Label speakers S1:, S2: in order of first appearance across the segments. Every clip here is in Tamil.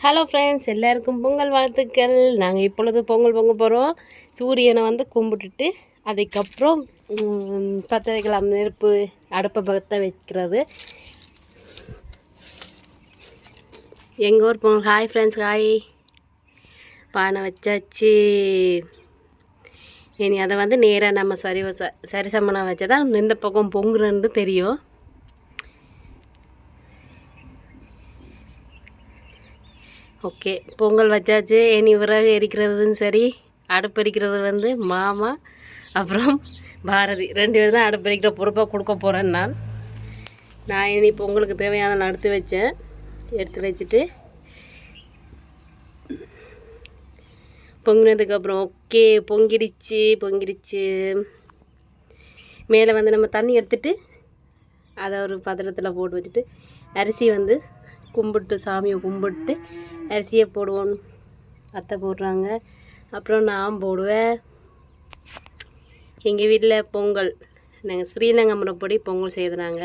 S1: ஹலோ ஃப்ரெண்ட்ஸ் எல்லாருக்கும் பொங்கல் வாழ்த்துக்கள். நாங்கள் இப்பொழுது பொங்கல் பொங்க போகிறோம் சூரியனை வந்து கும்பிட்டுட்டு அதுக்கப்புறம் ம், பற்ற வைக்கலாம் நெருப்பு அடுப்பை பற்ற வைக்கிறது. எங்கள் ஊர் பொங்கல்? ஹாய் ஃப்ரெண்ட்ஸ் ஹாய் பானை வச்சாச்சு. இனி அதை வந்து நேராக நம்ம சரி ச சரிசமனை வச்சால் தான் இந்த பக்கம் பொங்குறன்னு தெரியும். ஓகே. பொங்கல் வச்சாச்சு. இனி விறகு எரிக்கிறதும் சரி. அடுப்பறிக்கிறது வந்து மாமா அப்புறம் பாரதி. ரெண்டு பேரும் தான் அடுப்பறிக்கிற பொறுப்பாக கொடுக்க போகிறேன் நான். நான் இனி பொங்கலுக்கு தேவையான எடுத்து வச்சேன். எடுத்து வச்சுட்டு பொங்கினதுக்கப்புறம் ஓகே பொங்கிடுச்சு பொங்கிடுச்சு. மேலே வந்து நம்ம தண்ணி எடுத்துட்டு அதை ஒரு பாத்திரத்தில் போட்டு வச்சுட்டு அரிசி வந்து கும்பிட்டு சாமியை கும்பிட்டு அரிசியை போடுவோம். அத்தை போடுறாங்க. அப்புறம் நான் போடுவேன். எங்கள் வீட்டில் பொங்கல். நாங்கள் ஸ்ரீலங்கா முறைப்படி பொங்கல் செய்கிறாங்க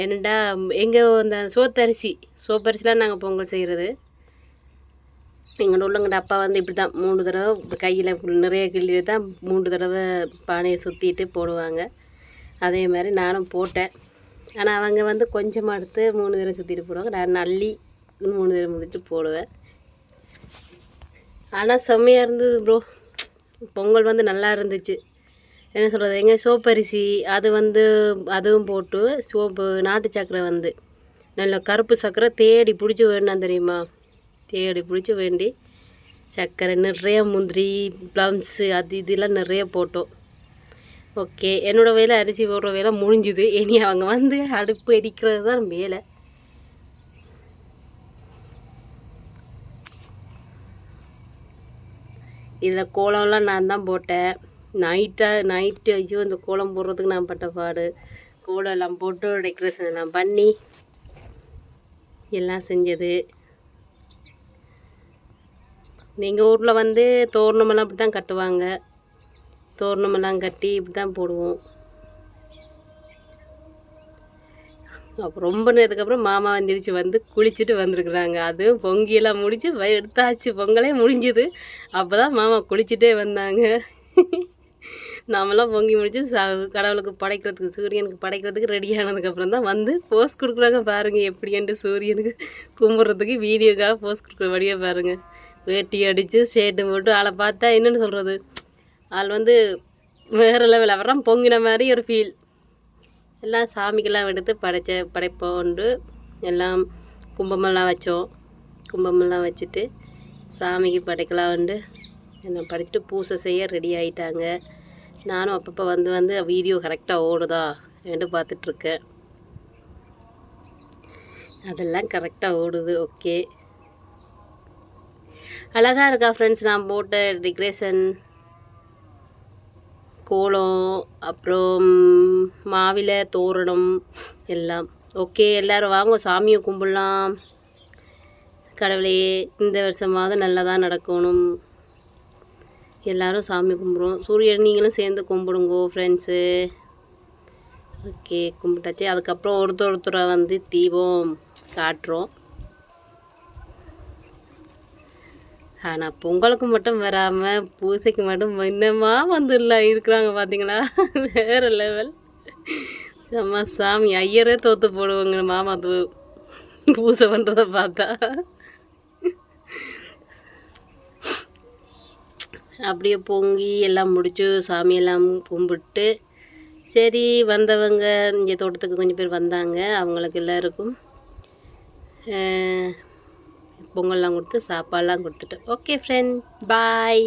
S1: என்னடா எங்கள் அந்த சோத்தரிசி சோப்பரிசிலாம் நாங்கள் பொங்கல் செய்கிறது எங்கள் உள்ளவங்கட அப்பா வந்து இப்படி தான் மூணு தடவை கையில் நிறைய கிள்ளி தான் மூன்று தடவை பானையை சுற்றிட்டு போடுவாங்க. அதே மாதிரி நானும் போட்டேன். ஆனால் அவங்க வந்து கொஞ்சமாக எடுத்து மூணு தரம் சுற்றிட்டு போடுவாங்க. நான் நல்லி மூணு தரம் முடிச்சு போடுவேன். ஆனால் செம்மையாக இருந்தது ப்ரோ பொங்கல் வந்து நல்லா இருந்துச்சு. என்ன சொல்கிறது எங்கள் சோப்பரிசி அது வந்து அதுவும் போட்டு சோப்பு நாட்டு சக்கரை வந்து நல்ல கருப்பு சக்கரை தேடி பிடிச்சி வேணாம் தெரியுமா? தேடி பிடிச்சி வேண்டி சக்கரை நிறைய முந்திரி ப்ளம்ஸு அது இதெல்லாம் நிறைய போட்டோம். ஓகே என்னோடய வேலை அரிசி போடுற வேலை முடிஞ்சுது. இனி அவங்க வந்து அடுப்பு எரிக்கிறது தான் வேலை. இதில் கோலம்லாம் நான் தான் போட்டேன். நைட்டாக நைட்டு ஐயோ இந்த கோலம் போடுறதுக்கு நான் பட்ட பாடு. கோலம் எல்லாம் போட்டு டெக்கரேஷன் எல்லாம் பண்ணி எல்லாம் செஞ்சது. எங்கள் ஊரில் வந்து தோரணமெல்லாம் அப்படி தான் கட்டுவாங்க. தோரணமெல்லாம் கட்டி இப்படி தான் போடுவோம். அப்போ ரொம்ப நேரத்துக்கு மாமா வந்துடுச்சு வந்து குளிச்சுட்டு வந்திருக்குறாங்க. அதுவும் பொங்கியெல்லாம் முடிச்சு எடுத்தாச்சு. பொங்கலே முடிஞ்சுது. அப்போ தான் மாமா குளிச்சுட்டே வந்தாங்க. நாமெல்லாம் பொங்கி முடிச்சு ச கடவுளுக்கு படைக்கிறதுக்கு சூரியனுக்கு படைக்கிறதுக்கு ரெடி ஆனதுக்கப்புறம் தான் வந்து போஸ் கொடுக்குறாங்க பாருங்கள் எப்படின்ட்டு சூரியனுக்கு கும்பிட்றதுக்கு வீடியோக்காக போஸ் கொடுக்குற வழியை பாருங்கள் வேட்டி அடித்து ஷேட்டு போட்டு ஆளை பார்த்தா என்னென்னு சொல்கிறது ஆள் வந்து வேறு லெவலில் அப்புறம் பொங்கின மாதிரி ஒரு ஃபீல் எல்லாம் சாமிக்கெல்லாம் எடுத்து படைச்ச படைப்போண்டு எல்லாம் கும்பமெல்லாம் வச்சோம். கும்பமெல்லாம் வச்சுட்டு சாமிக்கு படைக்கலாம் வந்து எல்லாம் படைச்சிட்டு பூசை செய்ய ரெடி ஆகிட்டாங்க நானும் அப்பப்போ வந்து வந்து வீடியோ கரெக்டாக ஓடுதா என்று பார்த்துட்ருக்கேன். அதெல்லாம் கரெக்டாக ஓடுது ஓகே அழகாக இருக்கா ஃப்ரெண்ட்ஸ் நான் போட்ட டெக்ரேஷன் கோலம் அப்புறம் மாவில தோரணம் எல்லாம். ஓகே எல்லோரும் வாங்க சாமியை கும்பிடலாம். கடவுளே இந்த வருஷமாவது நல்லதாக நடக்கணும். எல்லோரும் சாமி கும்பிடுவோம். சூரியன் நீங்களும் சேர்ந்து கும்பிடுங்கோ ஃப்ரெண்ட்ஸு ஓகே கும்பிட்டாச்சு. அதுக்கப்புறம் ஒருத்தர் ஒருத்தரை வந்து தீபம் காட்டுறோம். ஆனால் பொங்கலுக்கு மட்டும் வராமல் பூசைக்கு மட்டும் என்னமா வந்துடலாம் இருக்கிறாங்க பார்த்தீங்களா வேறு லெவல் செம்ம சாமி ஐயரே தோற்று போடுவாங்க மாமா தூ பூசை பண்ணுறதை பார்த்தா. அப்படியே பொங்கி எல்லாம் முடிச்சு சாமியெல்லாம் கும்பிட்டு சரி வந்தவங்க இங்கே தோட்டத்துக்கு கொஞ்சம் பேர் வந்தாங்க அவங்களுக்கு எல்லாருக்கும் பொங்கல்லாம் கொடுத்து சாப்பாடெல்லாம் கொடுத்துட்டேன் ஓகே ஃப்ரெண்ட் பாய்